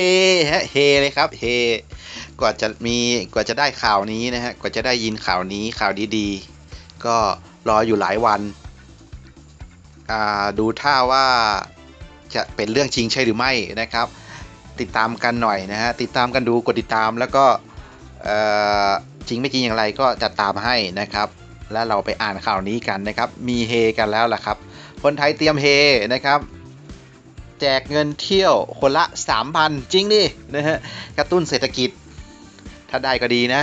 เฮฮะเฮเลยครับเฮกว่าจะมีกว่าจะได้ข่าวนี้นะฮะกว่าจะได้ยินข่าวนี้ข่าวดีๆ ก็รออยู่หลายวันอ่าดูท่าว่าจะเป็นเรื่องจริงใช่หรือไม่นะครับ ติดตามกันหน่อยนะฮะติดตามกันดูกดติดตามแล้วก็เออจริงไม่จริงอย่างไรก็จะตามให้นะครับ แล้วเราไปอ่านข่าวนี้กันนะครับ มีเฮกันแล้วล่ะครับ คนไทยเตรียมเฮนะครับ แจกเงินเที่ยวคนละ 3,000 จริงดินะฮะกระตุ้นเศรษฐกิจ ถ้าได้ก็ดีนะ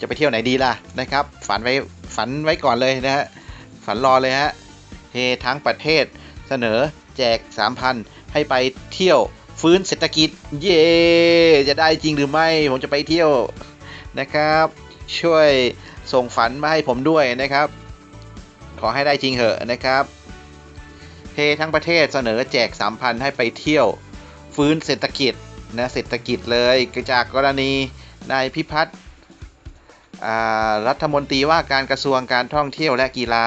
จะไปเที่ยวไหนดีล่ะนะครับ ฝันไว้ฝันไว้ก่อนเลยนะฮะฝันรอเลยฮะเฮทั้งประเทศเสนอแจก 3,000 ให้ไปเที่ยวฟื้นเศรษฐกิจ เย่จะได้จริงหรือไม่ ผมจะไปเที่ยวนะครับ ช่วยส่งฝันมาให้ผมด้วยนะครับ ขอให้ได้จริงเหอะนะครับ เททั้งประเทศเสนอแจก 3,000 ให้ไปเที่ยว ฟื้นเศรษฐกิจนะเศรษฐกิจเลยจากกรณีนายพิพัฒน์รัฐมนตรีว่าการกระทรวงการท่องเที่ยวและกีฬา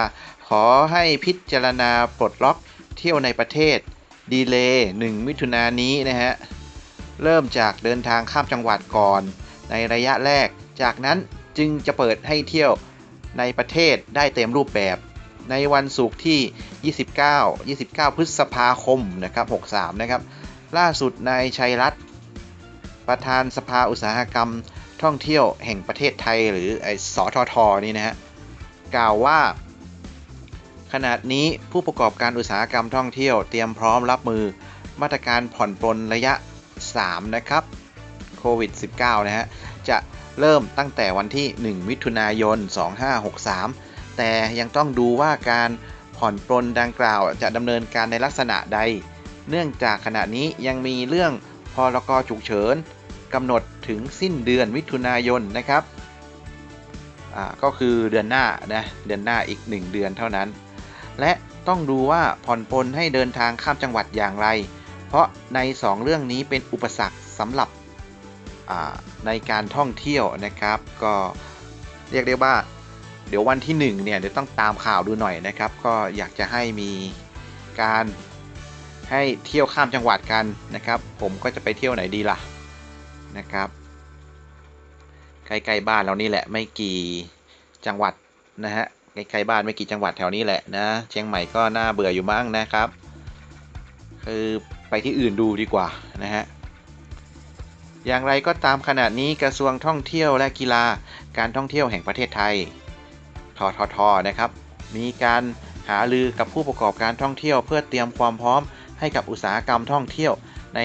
ขอให้พิจารณาปลดล็อกเที่ยวในประเทศดีเลย์1มิถุนายนนี้นะฮะ เริ่มจากเดินทางข้ามจังหวัดก่อน ในระยะแรก จากนั้นจึงจะเปิดให้เที่ยวในประเทศได้เต็มรูปแบบ ในวันศุกร์ที่ 29 29 พฤษภาคมนะครับ63 นะครับ ล่าสุดนายชัยรัตน์ประธานสภาอุตสาหกรรมท่องเที่ยวแห่งประเทศไทยหรือไอ้สททนี่นะฮะกล่าวว่า ขณะนี้ผู้ประกอบการอุตสาหกรรมท่องเที่ยวเตรียมพร้อมรับมือมาตรการผ่อนปลนระยะ 3 นะครับโควิด -19 นะฮะจะเริ่มตั้งแต่วันที่ 1 มิถุนายน 2563 แต่ยังต้องดูว่าการ ผ่อนปลนดังกล่าวจะดำเนินการในลักษณะใด เนื่องจากขณะนี้ยังมีเรื่องพรกฉุกเฉินกำหนดถึงสิ้นเดือนมิถุนายนนะครับก็คือเดือนหน้านะเดือนหน้าอีก 1 เดือนเท่านั้น และต้องดูว่าผ่อนปลนให้เดินทางข้ามจังหวัดอย่างไร เพราะใน 2 เรื่องนี้เป็นอุปสรรคสำหรับในการท่องเที่ยวนะครับ ก็เรียกได้ว่า เดี๋ยววันที่1เนี่ยเดี๋ยวต้องตามข่าวดูหน่อยนะครับ ก็อยากจะให้มีการให้เที่ยวข้ามจังหวัดกันนะครับ ผมก็จะไปเที่ยวไหนดีล่ะนะครับใกล้ๆบ้านเรานี่แหละไม่กี่จังหวัดนะฮะใกล้ๆบ้านไม่กี่จังหวัดแถวนี้แหละนะเชียงใหม่ก็น่าเบื่ออยู่มั้งนะครับ คือไปที่อื่นดูดีกว่านะฮะอย่างไรก็ตามขณะนี้กระทรวงท่องเที่ยวและกีฬาการท่องเที่ยวแห่งประเทศไทย ทททนะครับ มีการหารือกับผู้ประกอบการท่องเที่ยว เพื่อเตรียมความพร้อมให้กับอุตสาหกรรมท่องเที่ยวใน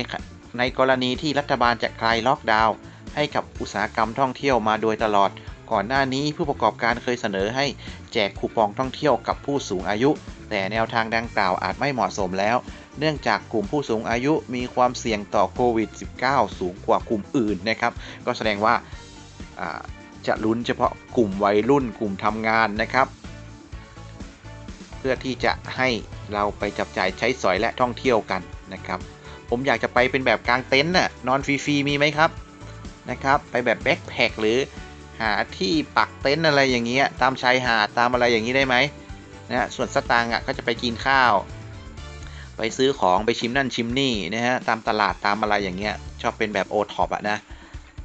ในกรณีที่รัฐบาลจะคลายล็อกดาวน์ให้กับอุตสาหกรรมท่องเที่ยวมาโดยตลอด ก่อนหน้านี้ผู้ประกอบการเคยเสนอให้แจกคูปองท่องเที่ยวกับผู้สูงอายุ แต่แนวทางดังกล่าวอาจไม่เหมาะสมแล้ว เนื่องจากกลุ่มผู้สูงอายุมีความเสี่ยงต่อโควิด -19 สูงกว่ากลุ่มอื่นนะครับ ก็แสดงว่า จะลุ้นเฉพาะกลุ่มวัยรุ่นกลุ่มทำงานนะครับ เพื่อที่จะให้เราไปจับจ่ายใช้สอยและท่องเที่ยวกันนะครับ ผมอยากจะไปเป็นแบบกลางเต็นท์น่ะนอนฟรีๆมีไหมครับนะครับ ไปแบบแบ็คแพคหรือหาที่ปักเต็นท์อะไรอย่างเงี้ยตามชายหาดตามอะไรอย่างนี้ได้ไหมนะส่วนสตางค์อะก็จะไปกินข้าว ไปซื้อของไปชิมนั่นชิมนี่นะฮะตามตลาดตามอะไรอย่างเงี้ยชอบเป็นแบบโอท็อปอะนะ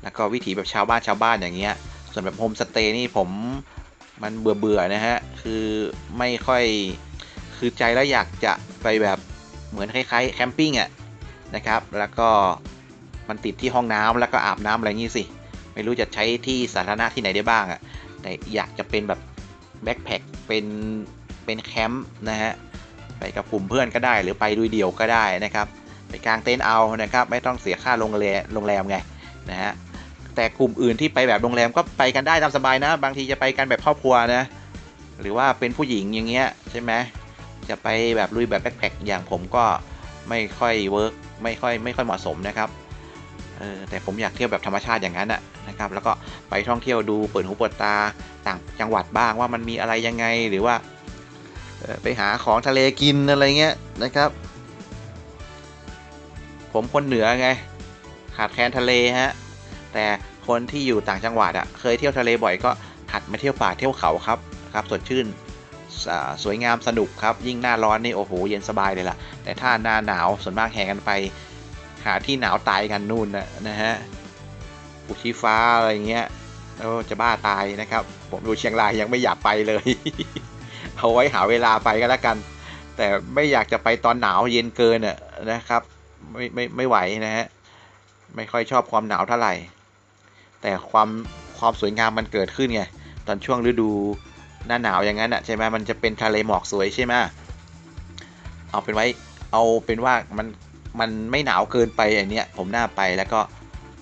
แล้วก็วิถีแบบชาวบ้านชาวบ้านอย่างเงี้ย ส่วนแบบโฮมสเตย์นี่ผมมันเบื่อเบื่อนะฮะ คือไม่ค่อยคือใจแล้วอยากจะไปแบบเหมือนคล้ายๆแคมปิ้งอะนะครับ แล้วก็มันติดที่ห้องน้ำแล้วก็อาบน้ำอะไรงี้สิ ไม่รู้จะใช้ที่สาธารณะที่ไหนได้บ้างอะ แต่อยากจะเป็นแบบแบ็คแพคเป็นเป็นแคมป์นะฮะ ไปกับกลุ่มเพื่อนก็ได้หรือไปด้วยเดี่ยวก็ได้นะครับ ไปกางเต็นท์เอานะครับ ไม่ต้องเสียค่าโรงแรมโรงแรมไงนะฮะ แต่กลุ่มอื่นที่ไปแบบโรงแรมก็ไปกันได้ตามสบายนะ บางทีจะไปกันแบบครอบครัวนะ หรือว่าเป็นผู้หญิงอย่างเงี้ยใช่ไหมจะไปแบบลุยแบบแบ็คแพคอย่างผมก็ไม่ค่อยเวิร์กไม่ค่อยไม่ค่อยเหมาะสมนะครับเออแต่ผมอยากเที่ยวแบบธรรมชาติอย่างนั้นอะนะครับ แล้วก็ไปท่องเที่ยวดูเปิดหูเปิดตาต่างจังหวัดบ้างว่ามันมีอะไรยังไงหรือว่าไปหาของทะเลกินอะไรเงี้ยนะครับ ผมคนเหนือไง ขาดแคลนทะเลฮะ แต่คนที่อยู่ต่างจังหวัดอะ่ะเคยเที่ยวทะเลบ่อยก็หัดมาเที่ยวป่าเที่ยวเขาครับครับสดชื่นสวยงามสนุกครับ ยิ่งหน้าร้อนนี่โอ้โหเย็นสบายเลยล่ะ แต่ถ้าหน้าหนาวส่วนมากแห่กันไป หาที่หนาวตายกันนู่นนะนะฮะภูชีฟ้าอะไรเงี้ยโอ้จะบ้าตายนะครับ ผมดูเชียงรายยังไม่อยากไปเลย เอาไว้หาเวลาไปก็แล้วกัน แต่ไม่อยากจะไปตอนหนาวเย็นเกินอะนะครับ ไม่ไม่ไม่ไหวนะฮะไม่ค่อยชอบความหนาวเท่าไหร่ แต่ความความสวยงามมันเกิดขึ้นไงตอนช่วงฤดูหน้าหนาวอย่างนั้นอะใช่ไหมมันจะเป็นทะเลหมอกสวยใช่ไหมเอาเป็นไว้เอาเป็นว่ามันมันไม่หนาวเกินไปอันเนี้ยผมน่าไปแล้วก็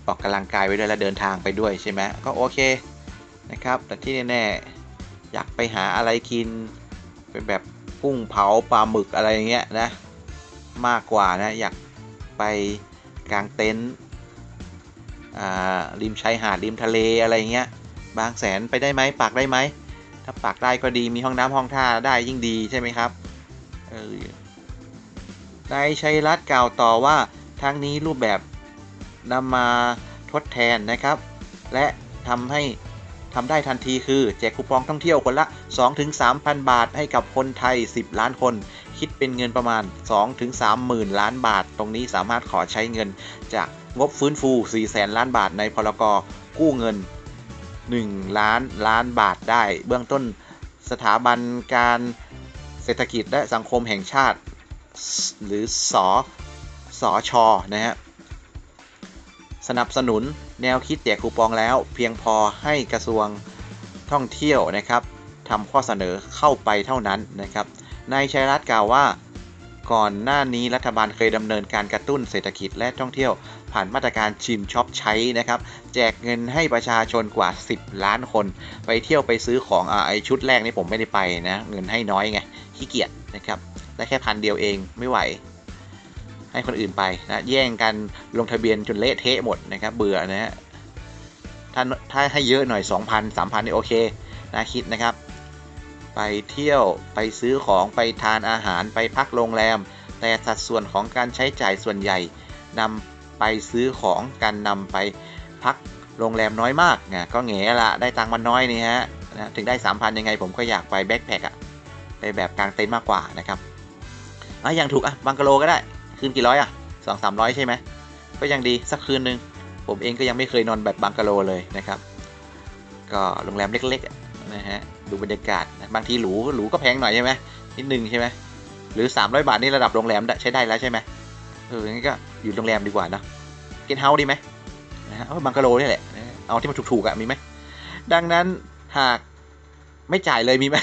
ออกกำลังกายไปด้วยแล้วเดินทางไปด้วยใช่ไหมก็โอเคนะครับ แต่ที่แน่ๆอยากไปหาอะไรกิน เป็นแบบกุ้งเผาปลาหมึกอะไรเงี้ยนะมากกว่านะอยากไปกางเต็นท์ ริมชายหาดริมทะเลอะไรเงี้ย บางแสนไปได้ไหมปากได้ไหม ถ้าปากได้ก็ดีมีห้องน้ำห้องท่าได้ยิ่งดีใช่ไหมครับนายชัยรัตน์กล่าวต่อว่าทั้งนี้รูปแบบนำมาทดแทนนะครับ และทำให้ทำได้ทันทีคือแจกคูปองท่องเที่ยวคนละ 2-3,000 บาทให้กับคนไทย 10 ล้านคน คิดเป็นเงินประมาณ 2-3 หมื่นล้านบาท ตรงนี้สามารถขอใช้เงินจาก งบฟื้นฟู 4 แสนล้านบาทในพลกกู้เงิน 1 ล้านล้านบาทได้ เบื้องต้นสถาบันการเศรษฐกิจและสังคมแห่งชาติ หรือสอสอชอนะฮะสนับสนุนแนวคิดแจกคูปองแล้ว เพียงพอให้กระทรวงท่องเที่ยวนะครับทำข้อเสนอเข้าไปเท่านั้นนะครับนายชัยรัตน์กล่าวว่า ก่อนหน้านี้รัฐบาลเคยดำเนินการกระตุ้นเศรษฐกิจและท่องเที่ยว ผ่านมาตรการชิมช็อปใช้นะครับแจกเงินให้ประชาชนกว่า 10 ล้านคน ไปเที่ยวไปซื้อของอ่าไอชุดแรกนี่ผมไม่ได้ไปนะ เงินให้น้อยไงขี้เกียจนะครับได้แค่พันเดียวเองไม่ไหว ให้คนอื่นไปนะแย่งกันลงทะเบียนจนเละเทะหมดนะครับเบื่อนะฮะถ้าถ้าให้เยอะหน่อย 2,000 3,000นี่โอเคนะคิดนะครับ ไปเที่ยวไปซื้อของไปทานอาหารไปพักโรงแรม แต่สัดส่วนของการใช้จ่ายส่วนใหญ่นำ ไปซื้อของการนำไปพักโรงแรมน้อยมากนะก็แง่ละได้ตังค์มันน้อยนี่ฮะนะถึงได้ 3,000 ยังไงผมก็อยากไปแบ็คแพคอะไปแบบกลางเต็นท์มากกว่านะครับอะอย่างถูกอะบังกะโลก็ได้ คืนกี่ร้อยอะสองสามร้อยใช่ไหมก็ยังดีสักคืนหนึ่งผมเองก็ยังไม่เคยนอนแบบบังกะโลเลยนะครับ ก็โรงแรมเล็กๆนะฮะดูบรรยากาศบางทีหรูหรูก็แพงหน่อยใช่ไหมนิดนึงใช่ไหมหรือ 300 บาทนี่ระดับโรงแรมใช้ได้แล้วใช่ไหมเอองั้ก็ อยู่โรงแรมดีกว่านะเกนเฮาดีไหมนะฮะบังกะโลนี่แหละเอาที่มันถูกๆอะมีไหมดังนั้นหากไม่จ่ายเลยมีไหม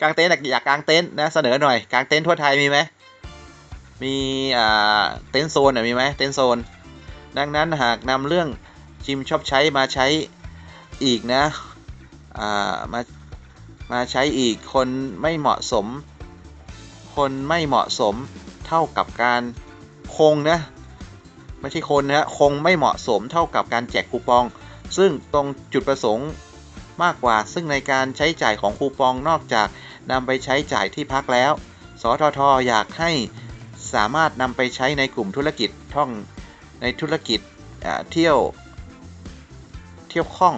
กางเต็นท์อยากกางเต็นท์นะเสนอหน่อยกางเต็นท์ทั่วไทยมีไหมมีอ่าเต็นท์โซนมีไหมเต็นท์โซน ดังนั้นหากนำเรื่องชิมชอบใช้มาใช้อีกนะอ่ามามาใช้อีกคนไม่เหมาะสม คนไม่เหมาะสม เท่ากับการคงนะไม่ใช่คนนะคงไม่เหมาะสมเท่ากับการแจกคูปอง ซึ่งตรงจุดประสงค์มากกว่า ซึ่งในการใช้จ่ายของคูปองนอกจากนำไปใช้จ่ายที่พักแล้ว สททอยากให้สามารถนำไปใช้ในกลุ่มธุรกิจท่องในธุรกิจเที่ยว เที่ยวข้อง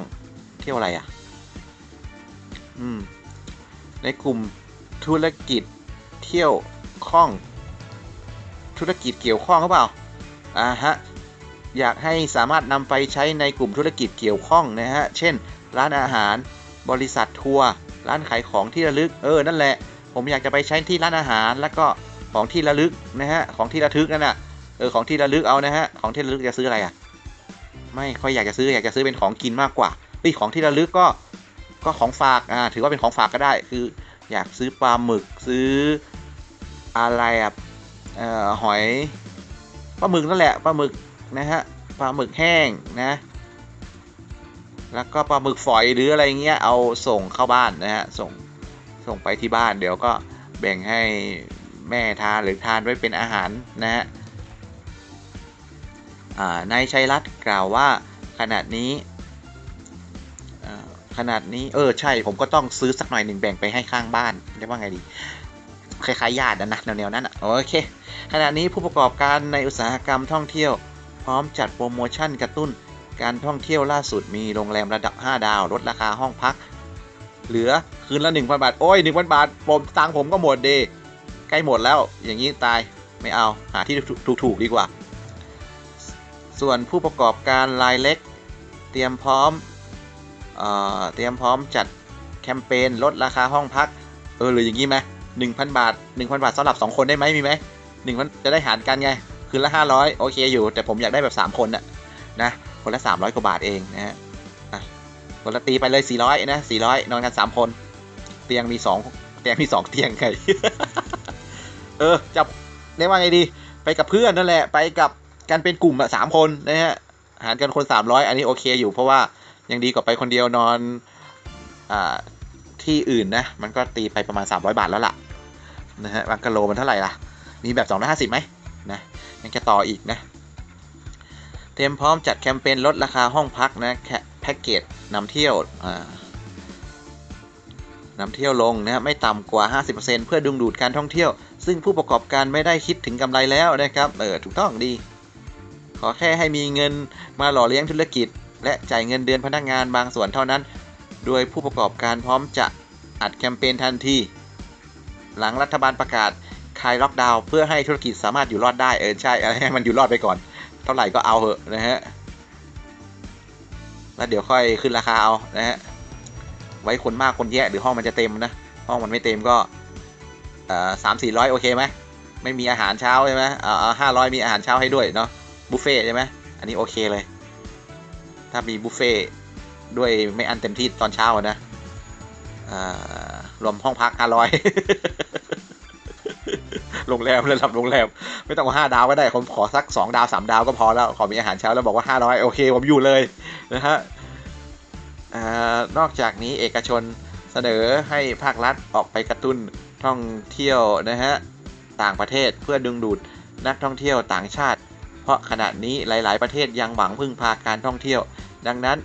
เที่ยวอะไรอะอืมในกลุ่มธุรกิจเที่ยวข้อง ธุรกิจเกี่ยวข้องหรือเปล่าอ่าฮะอยากให้สามารถนำไปใช้ในกลุ่มธุรกิจเกี่ยวข้องนะฮะ เช่น ร้านอาหาร บริษัททัวร์ ร้านขายของที่ระลึก เออ นั่นแหละ ผมอยากจะไปใช้ที่ร้านอาหาร แล้วก็ของที่ระลึกนะฮะ ของที่ระทึกนั่นน่ะ เออ ของที่ระลึกเอานะฮะ ของที่ระลึกจะซื้ออะไรอะ ไม่ค่อยอยากจะซื้อ อยากจะซื้อเป็นของกินมากกว่าเฮ้ยของที่ระลึกก็ ก็ของฝาก อ่า ถือว่าเป็นของฝากก็ได้ คือ อยากซื้อปลาหมึก ซื้ออะไรอะเอ่อ หอยปลาหมึกนั่นแหละปลาหมึกนะฮะปลาหมึกแห้งนะ แล้วก็ปลาหมึกฝอยหรืออะไรเงี้ยเอาส่งเข้าบ้านนะฮะส่งส่งไปที่บ้านเดี๋ยวก็แบ่งให้แม่ทานหรือทานไว้เป็นอาหารนะฮะนายชัยรัตน์กล่าวว่าขนาดนี้ขนาดนี้เออใช่ผมก็ต้องซื้อสักหน่อยหนึ่งแบ่งไปให้ข้างบ้านเรียกว่าไงดีคล้ายๆญาตินะแนวๆนั้นอะโอเค ขณะนี้ผู้ประกอบการในอุตสาหกรรมท่องเที่ยว พร้อมจัดโปรโมชั่นกระตุ้น การท่องเที่ยวล่าสุดมีโรงแรมระดับ 5 ดาว ลดราคาห้องพัก เหลือคืนละ 1,000 บาท โอ้ย 1,000 บาทผมตังผมก็หมดเดใกล้หมดแล้ว อย่างนี้ตายไม่เอาหาที่ถูกๆดีกว่า ส่วนผู้ประกอบการรายเล็ก เตรียมพร้อมเอ่อเตรียมพร้อมจัดแคมเปญลดราคาห้องพัก เออหรืออย่างนี้ไหมหนึ่งพันบาทหนึ่งพันบาทสำหรับสองคนได้ไหมมีไหม หนึ่งพันจะได้หารกันไง คืนละห้าร้อยโอเคอยู่ แต่ผมอยากได้แบบสามคนน่ะนะ คนละสามร้อยกว่าบาทเองนะฮะคนละตีไปเลยสี่ร้อยนะสี่ร้อยนอนกันสามคน เตียงมีสองเตียงมีสองเตียงไงเออจะเรียกว่าไงดี ไปกับเพื่อนนั่นแหละ ไปกับกันเป็นกลุ่มอะสามคนนะฮะหารกันคนสามร้อยอันนี้โอเคอยู่ เพราะว่ายังดีกว่าไปคนเดียวนอนอ่าที่อื่นนะ มันก็ตีไปประมาณ 300 บาทแล้วล่ะนะฮะบังกะโลมันเท่าไหร่ล่ะ มีแบบ 250ไหมนะยังจะต่ออีกนะ เตรียมพร้อมจัดแคมเปญลดราคาห้องพักนะแพ็กเกจนำเที่ยวนำเที่ยวลงนะไม่ต่ำกว่า 50%เพื่อดึงดูดการท่องเที่ยว ซึ่งผู้ประกอบการไม่ได้คิดถึงกำไรแล้วนะครับ เออถูกต้องดี ขอแค่ให้มีเงินมาหล่อเลี้ยงธุรกิจ และจ่ายเงินเดือนพนักงานบางส่วนเท่านั้น โดยผู้ประกอบการพร้อมจะอัดแคมเปญทันที หลังรัฐบาลประกาศ คลายล็อกดาวน์เพื่อให้ธุรกิจสามารถอยู่รอดได้เออใช่ให้มันอยู่รอดไปก่อน เท่าไหร่ก็เอาเหอะนะฮะแล้วเดี๋ยวค่อยขึ้นราคาเอานะฮะไว้คนมากคนแย่หรือห้องมันจะเต็มนะห้องมันไม่เต็มก็สามสี่ร้อยโอเคไหมไม่มีอาหารเช้าใช่ไหมอ่าห้าร้อยมีอาหารเช้าให้ด้วยเนาะบุฟเฟ่ใช่ไหมอันนี้โอเคเลย ถ้ามีบุฟเฟ่ด้วยไม่อันเต็มที่ตอนเช้านะรวมห้องพักห้าร้อย โรงแรมระดับโรงแรม ไม่ต้องห้าดาวก็ได้ผมขอสักสองดาวสามดาวก็พอแล้ว ขอมีอาหารเช้าแล้วบอกว่าห้าร้อยโอเค ผมอยู่เลยนะฮะนอกจากนี้เอกชนเสนอให้ภาครัฐออกไปกระตุ้นท่องเที่ยวนะฮะต่างประเทศเพื่อดึงดูดนักท่องเที่ยวต่างชาติ เพราะขณะนี้หลาย ๆ ประเทศยังหวังพึ่งพาการท่องเที่ยว ดังนั้น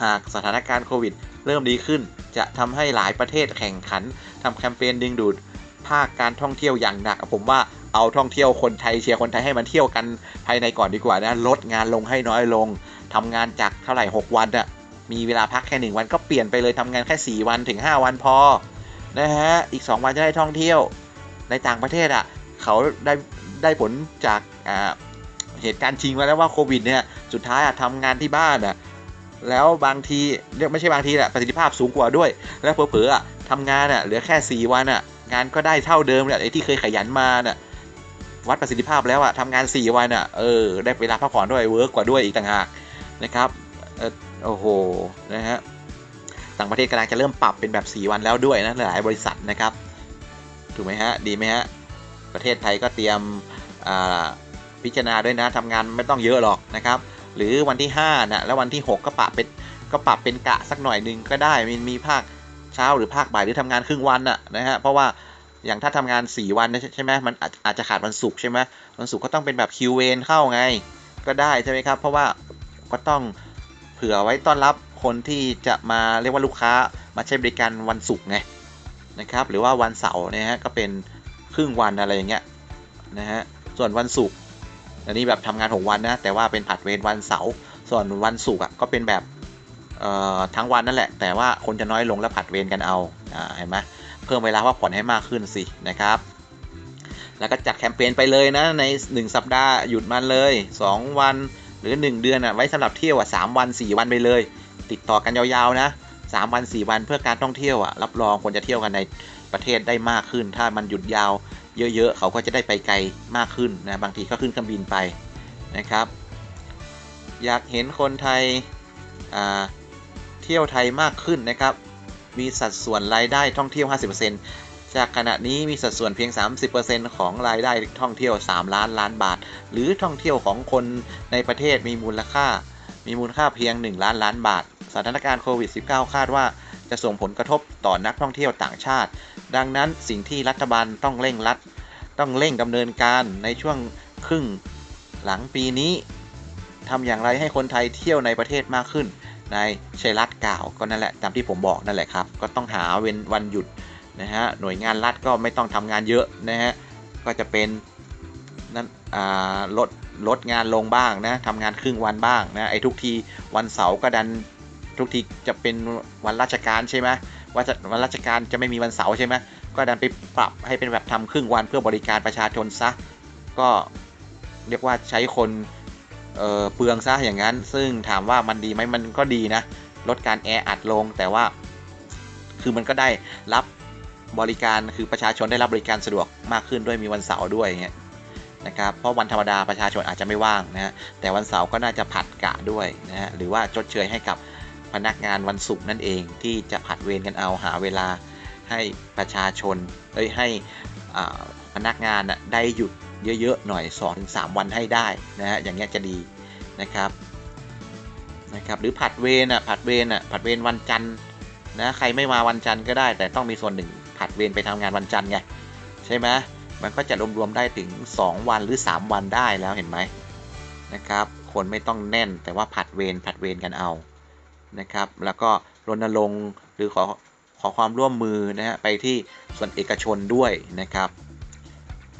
หากสถานการณ์โควิด เริ่มดีขึ้น จะทำให้หลายประเทศแข่งขันทำแคมเปญดึงดูด ภาคการท่องเที่ยวอย่างหนัก ผมว่าเอาท่องเที่ยวคนไทยเชียร์คนไทยให้มันเที่ยวกันภายในก่อนดีกว่านะลดงานลงให้น้อยลงทำงานจากเท่าไหร่ 6 วันอะมีเวลาพักแค่ 1 วันก็เปลี่ยนไปเลยทำงานแค่ 4 วันถึง 5 วันพอนะฮะอีก 2 วันจะได้ท่องเที่ยวในต่างประเทศอะเขาได้ได้ผลจากเหตุการณ์จริงมาแล้วว่าโควิดเนี่ยสุดท้ายอะทำงานที่บ้านอะแล้วบางทีเรียกไม่ใช่บางทีแหละประสิทธิภาพสูงกว่าด้วย แล้วเผลอๆอะทำงานอะเหลือแค่ 4 วันอะ งานก็ได้เท่าเดิมเลยไอ้ที่เคยขยันมาน่ะวัดประสิทธิภาพแล้วอะทำงาน 4 วันอะเออได้เวลาพักผ่อนด้วยเวิร์กกว่าด้วยอีกต่างหากนะครับออโอ้โหนะฮะต่างประเทศกำลังจะเริ่มปรับเป็นแบบ 4 วันแล้วด้วยนะหลายบริษัทนะครับถูกไหมฮะดีไหมฮะประเทศไทยก็เตรียมพิจารณาด้วยนะทำงานไม่ต้องเยอะหรอกนะครับ หรือวันที่5นะแล้ววันที่ 6 ก็ปรับเป็นก็ปรับเป็นกะสักหน่อยหนึ่งก็ได้มีมีภาค เช้าหรือภาคบ่ายหรือทำงานครึ่งวันอะนะฮะเพราะว่าอย่างถ้าทำงาน 4 วันใช่ไหมมันอาจจะขาดวันศุกร์ใช่ไหมวันศุกร์ก็ต้องเป็นแบบคิวเวนเข้าไง ก็ได้ใช่ไหมครับ เพราะว่าก็ต้องเผื่อไว้ต้อนรับคนที่จะมาเรียกว่าลูกค้ามาใช้บริการวันศุกร์ไงนะครับ หรือว่าวันเสาร์นะฮะก็เป็นครึ่งวันอะไรอย่างเงี้ยนะฮะส่วนวันศุกร์อันนี้แบบทำงานหกวันนะแต่ว่าเป็นผัดเวรวันเสาร์ส่วนวันศุกร์อะก็เป็นแบบ ทั้งวันนั่นแหละ แต่ว่าคนจะน้อยลงแล้วผัดเวรกันเอาเห็นไหมเพิ่มเวลาพักผ่อนให้มากขึ้นสินะครับแล้วก็จัดแคมเปญไปเลยนะใน 1 สัปดาห์หยุดมันเลย 2 วันหรือ 1 เดือนอะไว้สำหรับเที่ยวอะสวัน 4 วันไปเลย ติดต่อกันยาวๆนะ3วัน 4 วันเพื่อการท่องเที่ยวอะรับรองคนจะเที่ยวกันในประเทศได้มากขึ้น ถ้ามันหยุดยาวเยอะๆ เขาก็จะได้ไปไกลมากขึ้นนะบางทีก็ขึ้นเครื่องบินไปนะครับ อยากเห็นคนไทย เที่ยวไทยมากขึ้นนะครับ มีสัดส่วนรายได้ท่องเที่ยว 50%จากขณะนี้มีสัดส่วนเพียง 30%ของรายได้ท่องเที่ยว 3 ล้านล้านบาท หรือท่องเที่ยวของคนในประเทศมีมูลค่า มีมูลค่าเพียง 1 ล้านล้านบาท สถานการณ์โควิด -19 คาดว่าจะส่งผลกระทบต่อนักท่องเที่ยวต่างชาติ ดังนั้นสิ่งที่รัฐบาลต้องเร่งรัด ต้องเร่งดำเนินการในช่วงครึ่งหลังปีนี้ทำอย่างไรให้คนไทยเที่ยวในประเทศมากขึ้น นายชัยรัตน์กล่าวก็นั่นแหละตามที่ผมบอกนั่นแหละครับ ก็ต้องหาเว้นวันหยุดนะฮะหน่วยงานรัฐก็ไม่ต้องทำงานเยอะนะฮะก็จะเป็นนั้นลดลดงานลงบ้างนะทำงานครึ่งวันบ้างนะไอ้ทุกทีวันเสาร์ก็ดันทุกทีจะเป็นวันราชการใช่ไหมว่าจะวันราชการจะไม่มีวันเสาร์ใช่ไหมก็ดันไปปรับให้เป็นแบบทำครึ่งวันเพื่อบริการประชาชนซะก็เรียกว่าใช้คน เเปลืองซะอย่างนั้น ซึ่งถามว่ามันดีไหมมันก็ดีนะ ลดการแออัดลงแต่ว่า คือมันก็ได้รับบริการคือประชาชนได้รับบริการสะดวกมากขึ้นด้วยมีวันเสาร์ด้วยเงี้ยนะครับเพราะวันธรรมดาประชาชนอาจจะไม่ว่างนะฮะแต่วันเสาร์ก็น่าจะผัดกะด้วยนะฮะหรือว่าชดเชยให้กับพนักงานวันศุกร์นั่นเองที่จะผัดเวรกันเอาหาเวลาให้ประชาชนเอ้ยให้พนักงานได้หยุด เยอะๆหน่อย 2-3 วันให้ได้นะฮะอย่างเงี้ยจะดีนะครับนะครับหรือผัดเวรอะผัดเวรอะผัดเวรวันจันทร์นะใครไม่มาวันจันทร์ก็ได้ แต่ต้องมีส่วนหนึ่งผัดเวรไปทำงานวันจันทร์ไงใช่ไหมมันก็จะรวมๆได้ถึง 2 วันหรือ 3 วันได้แล้วเห็นไหมนะครับคนไม่ต้องแน่นแต่ว่าผัดเวรผัดเวรกันเอานะครับแล้วก็รณรงค์หรือขอขอความร่วมมือนะฮะไปที่ส่วนเอกชนด้วยนะครับ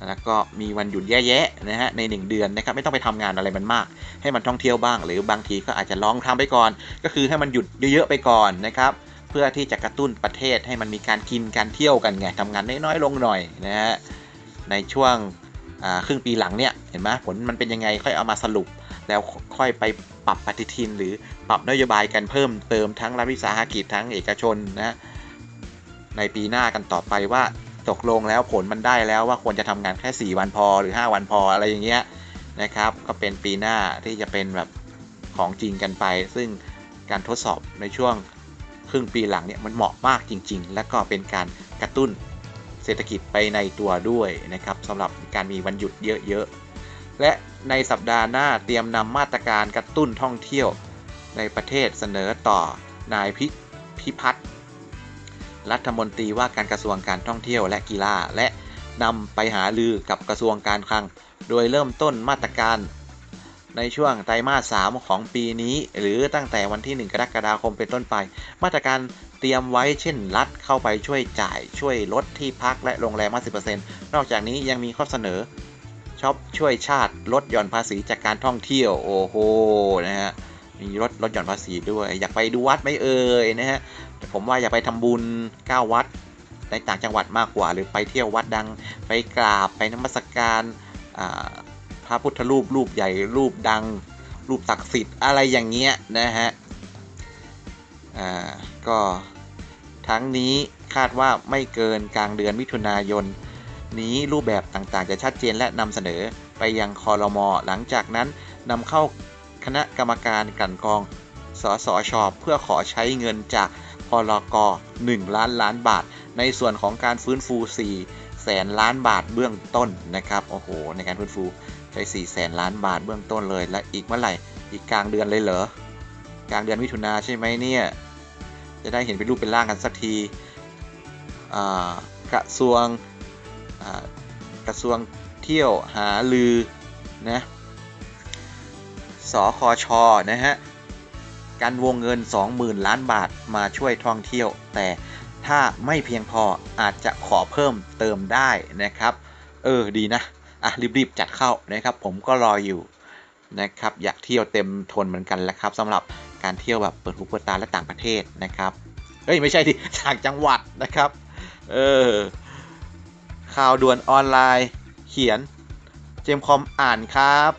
แล้วก็มีวันหยุดแย่ๆนะฮะใน 1 เดือนนะครับไม่ต้องไปทำงานอะไรมันมาก ให้มันท่องเที่ยวบ้าง หรือบางทีก็อาจจะลองทำไปก่อน ก็คือให้มันหยุดเยอะๆไปก่อนนะครับเพื่อที่จะกระตุ้นประเทศให้มันมีการกินการเที่ยวกันไงทำงานน้อยๆลงหน่อยนะฮะในช่วงครึ่งปีหลังเนี่ยเห็นไหมผลมันเป็นยังไงค่อยเอามาสรุป แล้วค่อยไปปรับปฏิทิน หรือปรับนโยบายกันเพิ่มเติมทั้งรัฐวิสาหกิจทั้งเอกชนนะในปีหน้ากันต่อไปว่า ตกลงแล้วผลมันได้แล้วว่าควรจะทำงานแค่ 4 วันพอหรือ 5 วันพออะไรอย่างเงี้ยนะครับ ก็เป็นปีหน้าที่จะเป็นแบบของจริงกันไป ซึ่งการทดสอบในช่วงครึ่งปีหลังเนี่ยมันเหมาะมากจริง ๆ และก็เป็นการกระตุ้นเศรษฐกิจไปในตัวด้วยนะครับสำหรับการมีวันหยุดเยอะๆ และในสัปดาห์หน้าเตรียมนำมาตรการกระตุ้นท่องเที่ยวในประเทศเสนอต่อนายพิพิพัฒน์ รัฐมนตรีว่าการกระทรวงการท่องเที่ยวและกีฬาและนำไปหาลือกับกระทรวงการคลัง โดยเริ่มต้นมาตรการในช่วงไตรมาส 3 ของปีนี้ หรือตั้งแต่วันที่ 1 กรกฎาคมเป็นต้นไป มาตรการเตรียมไว้เช่นรัฐเข้าไปช่วยจ่ายช่วยลดที่พักและโรงแรมมา10%นอกจากนี้ยังมีข้อเสนอช็อปช่วยชาติลดหย่อนภาษีจากการท่องเที่ยวโอ้โหนะฮะมีลดลดหย่อนภาษีด้วย อยากไปดูวัดไหมเอ่ยนะฮะ ผมว่าอย่าไปทำบุญ9วัดในต่างจังหวัดมากกว่า หรือไปเที่ยววัดดังไปกราบไปนมัสการพระพุทธรูปรูปใหญ่รูปดัง รูปศักดิ์สิทธิ์อะไรอย่างเงี้ยนะฮะก็ทั้งนี้คาดว่าไม่เกินกลางเดือนมิถุนายน นี้รูปแบบต่างๆ จะชัดเจนและนำเสนอไปยังคอรมอหลังจากนั้นนำเข้าคณะกรรมการกันกอง สสช เพื่อขอใช้เงินจาก พลก1ล้านล้านบาท ในส่วนของการฟื้นฟู 4 แสนล้านบาทเบื้องต้นนะครับโอ้โห ในการฟื้นฟูใช้ 4 แสนล้านบาทเบื้องต้นเลย และอีกเมื่อไหร่อีกกลางเดือนเลยเหรอกลางเดือนมิถุนาใช่ไหมเนี่ยจะได้เห็นเป็นรูปเป็นร่างกันสักทีกระทรวงกระทรวงเที่ยวหาลือนะสคชนะฮะ การวงเงิน 20,000 ล้านบาทมาช่วยท่องเที่ยว แต่ถ้าไม่เพียงพออาจจะขอเพิ่มเติมได้นะครับ เออดีนะ อะรีบๆ จัดเข้านะครับ ผมก็รออยู่นะครับ อยากเที่ยวเต็มทนเหมือนกันแล้วครับสำหรับการเที่ยวแบบเปิดหูเปิดตาและต่างประเทศนะครับ เฮ้ยไม่ใช่ดิต่างจังหวัดนะครับ เออข่าวด่วนออนไลน์ เขียน เจมคอมอ่านครับ